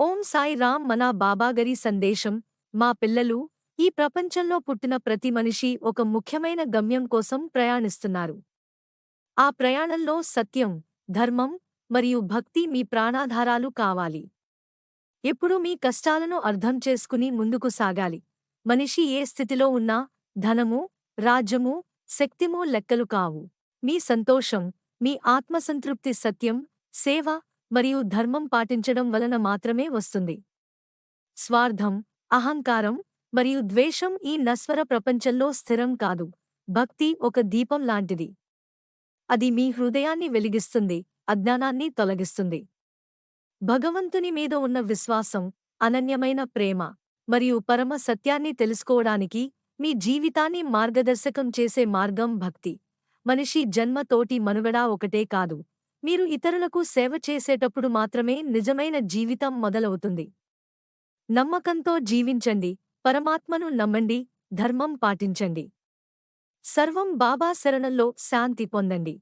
ఓం సాయి రామ్ మన బాబాగరి సందేశం మా పిల్లలు ఈ ప్రపంచంలో పుట్టిన ప్రతి మనిషి ఒక ముఖ్యమైన గమ్యం కోసం ప్రయాణిస్తున్నారు. ఆ ప్రయాణంలో సత్యం ధర్మం మరియు భక్తి మీ ప్రాణాధారాలు కావాలి. ఎప్పుడూ మీ కష్టాలను అర్థం చేసుకుని ముందుకు సాగాలి. మనిషి ఏ స్థితిలో ఉన్నా ధనము రాజ్యము శక్తిమూ లెక్కలు కావు. మీ సంతోషం మీ ఆత్మసంతృప్తి సత్యం సేవ మరియు ధర్మం పాటించడం వలన మాత్రమే వస్తుంది. స్వార్థం అహంకారం మరియు ద్వేషం ఈ నస్వర ప్రపంచంలో స్థిరం కాదు. భక్తి ఒక దీపం లాంటిది. అది మీ హృదయాన్ని వెలిగిస్తుంది అజ్ఞానాన్ని తొలగిస్తుంది. భగవంతుని మీద ఉన్న విశ్వాసం అనన్యమైన ప్రేమ మరియు పరమ సత్యాన్ని తెలుసుకోవడానికి మీ జీవితాన్ని మార్గదర్శకం చేసే మార్గం భక్తి. మనిషి జన్మతోటి మనుగడ ఒకటే కాదు. మీరు ఇతరులకు సేవ చేసేటప్పుడు మాత్రమే నిజమైన జీవితం మొదలవుతుంది. నమ్మకంతో జీవించండి పరమాత్మను నమ్మండి ధర్మం పాటించండి. సర్వం బాబా శరణంలో శాంతి పొందండి.